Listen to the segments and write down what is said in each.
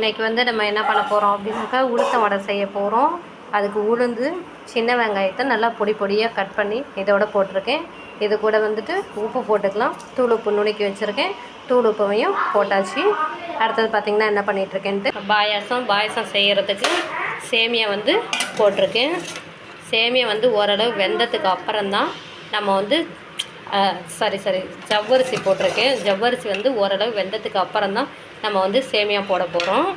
இன்றைக்கி வந்து நம்ம என்ன பண்ண போகிறோம் அப்படின்னாக்கா உளுத்த வடை செய்ய போகிறோம் அதுக்கு உளுந்து சின்ன வெங்காயத்தை நல்லா பொடி பொடியாக கட் பண்ணி இதோட போட்டிருக்கேன். இது கூட வந்துட்டு உப்பு போட்டுக்கலாம். தூள் உப்பு நுணுக்கி வச்சுருக்கேன். தூள் உப்பையும் போட்டாச்சு. அடுத்தது பார்த்திங்கன்னா என்ன பண்ணிகிட்ருக்கேன்ட்டு பாயாசம் பாயாசம் செய்கிறதுக்கு சேமியா வந்து போட்டிருக்கேன். சேமியா வந்து ஓரளவு வெந்ததுக்கு அப்புறம்தான் நம்ம வந்து சாரி சாரி ஜவ்வரிசி போட்டிருக்கேன். ஜவ்வரிசி வந்து ஓரளவு வெந்ததுக்கு அப்புறம் தான் நம்ம வந்து சேமியா போட போகிறோம்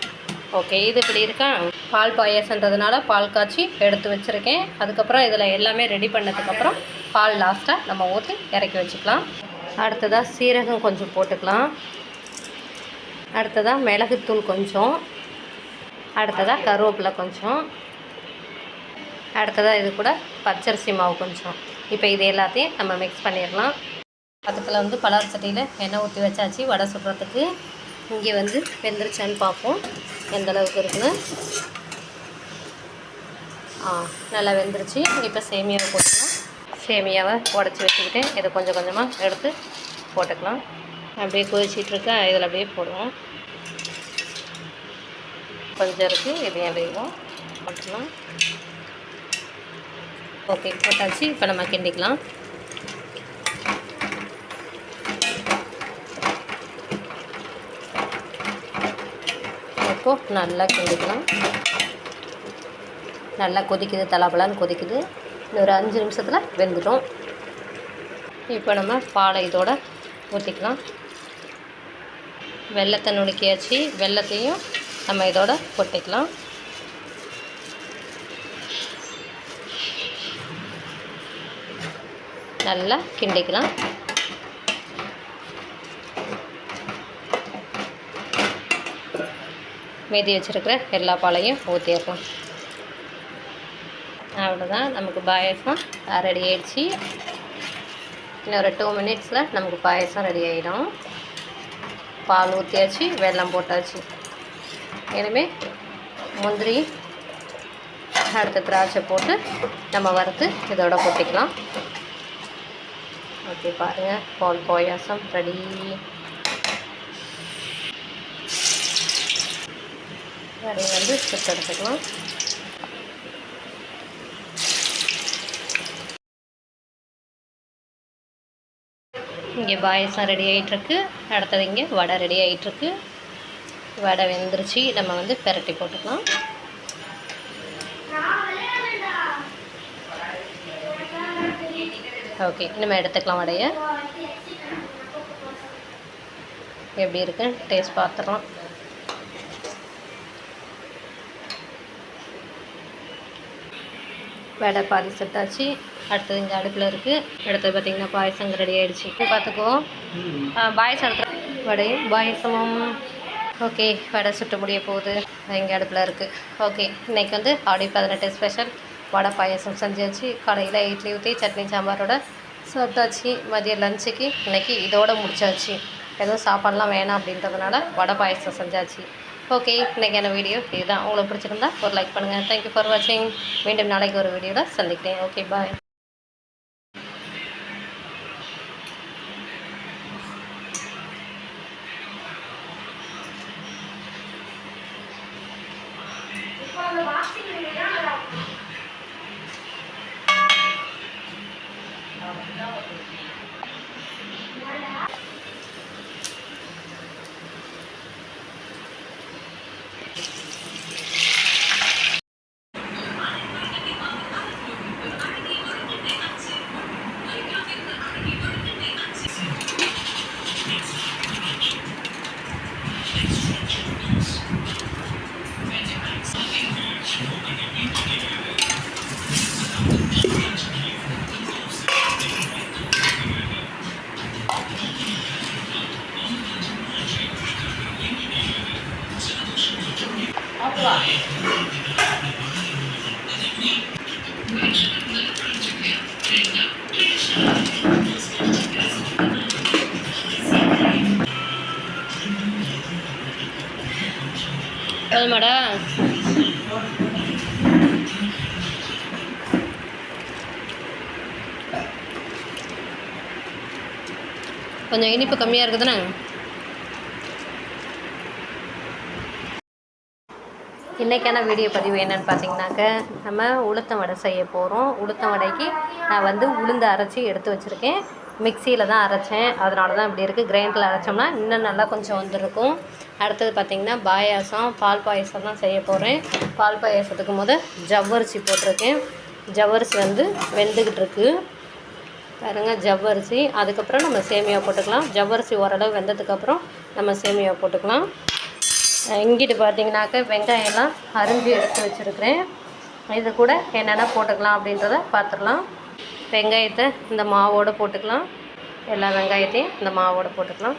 ஓகே இது இப்படி இருக்கா? பால் பாயாசன்றதுனால பால் காய்ச்சி எடுத்து வச்சுருக்கேன். அதுக்கப்புறம் இதில் எல்லாமே ரெடி பண்ணதுக்கப்புறம் பால் லாஸ்ட்டாக நம்ம ஊற்றி இறக்கி வச்சுக்கலாம். அடுத்ததாக சீரகம் கொஞ்சம் போட்டுக்கலாம். அடுத்ததாக மிளகுத்தூள் கொஞ்சம். அடுத்ததாக கருவேப்பிலை கொஞ்சம். அடுத்ததாக இது கூட பச்சரிசி மாவு கொஞ்சம். இப்போ இது எல்லாத்தையும் நம்ம மிக்ஸ் பண்ணிடலாம். பக்கத்தில் வந்து பலார் சட்டியில் எண்ணெய் ஊற்றி வச்சாச்சு வடை சுடுறதுக்கு. இங்கே வந்து வெந்துருச்சான்னு பார்ப்போம். எந்த அளவுக்கு இருக்குன்னு. ஆ நல்லா வெந்துருச்சு. இப்போ சேமியாவை போட்டுக்கலாம். சேமியாவை உடச்சி வச்சுக்கிட்டு இதை கொஞ்சம் கொஞ்சமாக எடுத்து போட்டுக்கலாம். அப்படியே கொதிச்சிட்ருக்க இதில் அப்படியே போடுவோம். கொஞ்சம் இருக்குது இதையும் அப்படியே போட்டுக்கலாம். ஓகே போட்டாச்சு. இப்போ நம்ம கிண்டிக்கலாம். இப்போது நல்லா கிண்டிக்கலாம் நல்லா கொதிக்குது தலாபலான்னு கொதிக்குது. இன்னொரு அஞ்சு நிமிஷத்தில் வெந்துடும். இப்போ நம்ம பாலை இதோட ஊற்றிக்கலாம் வெள்ளத்தை நுணுக்கியாச்சு வெள்ளத்தையும் நம்ம இதோட கொட்டிக்கலாம். நல்லா கிண்டிக்கலாம். மீதி வச்சுருக்கிற எல்லா பாலையும் ஊற்றிடலாம் அவ்வளோதான் நமக்கு பாயசம் ரெடி ஆயிடுச்சு. ஒரு டூ மினிட்ஸில் நமக்கு பாயசம் ரெடி ஆகிடும் பால் ஊற்றியாச்சு வெல்லம் போட்டாச்சு. இனிமேல் முந்திரி அடுத்து திராட்சை போட்டு நம்ம வறுத்து இதோட கொட்டிக்கலாம். ஓகே பாருங்கள் பால் பாயாசம் ரெடி அதை வந்து சுட்டு எடுத்துக்கலாம். இங்கே பாயசம் ரெடி ஆகிட்டுருக்கு அடுத்தது இங்கே வடை ரெடி ஆகிட்டுருக்கு வடை வெந்துருச்சு. நம்ம வந்து பெரட்டி போட்டுக்கலாம். ஓகே நம்ம எடுத்துக்கலாம் வடையை. எப்படி இருக்குன்னு டேஸ்ட் பார்த்துடலாம். வடை பாதி செட்டாச்சு அடுத்தது இங்கே அடுப்பில் இருக்குது அடுத்தது பார்த்திங்கன்னா பாயசம் ரெடி ஆகிடுச்சு பார்த்துக்குவோம் பாயசம் எடுத்து வடையும் பாயசமும். ஓகே வடை சுட்டு முடிய போகுது. இங்கே அடுப்பில் இருக்குது ஓகே இன்றைக்கி வந்து ஆடி பதினெட்டு ஸ்பெஷல் வடை பாயசம் செஞ்சாச்சு. காலையில் இட்லி ஊற்றி சட்னி சாம்பாரோட சாப்பிட்டாச்சு மதியம் லஞ்சுக்கு இன்றைக்கி இதோடு முடிச்சாச்சு. எதுவும் சாப்பாடெலாம் வேணாம் அப்படின்றதுனால வடை பாயசம் செஞ்சாச்சு. ஓகே இன்றைக்கான வீடியோ இதுதான். உங்களுக்கு பிடிச்சிருந்தா ஒரு லைக் பண்ணுங்கள் தேங்க்யூ ஃபார் வாட்சிங் மீண்டும் நாளைக்கு ஒரு வீடியோவில் சந்திக்கிறேன். ஓகே பாய் போதுமாடா கொஞ்சம் இனிப்பு கம்மியாக இருக்குதுண்ணே. இன்றைக்கான வீடியோ பதிவு என்னென்னு பார்த்தீங்கன்னாக்க நம்ம உளுத்தம் வடை செய்ய போகிறோம் உளுத்தம் வடைக்கு நான் வந்து உளுந்து அரைச்சி எடுத்து வச்சுருக்கேன். மிக்சியில் தான் அரைச்சேன். அதனால தான் இப்படி இருக்குது கிரைண்டரில் அரைச்சோம்னா இன்னும் நல்லா கொஞ்சம் வந்துருக்கும். அடுத்தது பார்த்திங்கன்னா பாயாசம் பால் பாயாசம் தான் செய்ய போகிறேன் பால் பாயாசத்துக்கு முத ஜவ்வரிசி போட்டிருக்கேன். ஜவ்வரிசி வந்து வெந்துக்கிட்டு இருக்கு. பாருங்க ஜவ்வரிசி. அதுக்கப்புறம் நம்ம சேமியா போட்டுக்கலாம். ஜவ்வரிசி ஓரளவு வெந்ததுக்கப்புறம் நம்ம சேமியா போட்டுக்கலாம். இங்கிட்டு பார்த்தீங்கன்னாக்க வெங்காயம்லாம் அரிஞ்சு எடுத்து வச்சுருக்கிறேன். இது கூட என்னென்ன போட்டுக்கலாம் அப்படின்றத பார்த்துடலாம். வெங்காயத்தை இந்த மாவோடு போட்டுக்கலாம். எல்லா வெங்காயத்தையும் இந்த மாவோடு போட்டுக்கலாம்.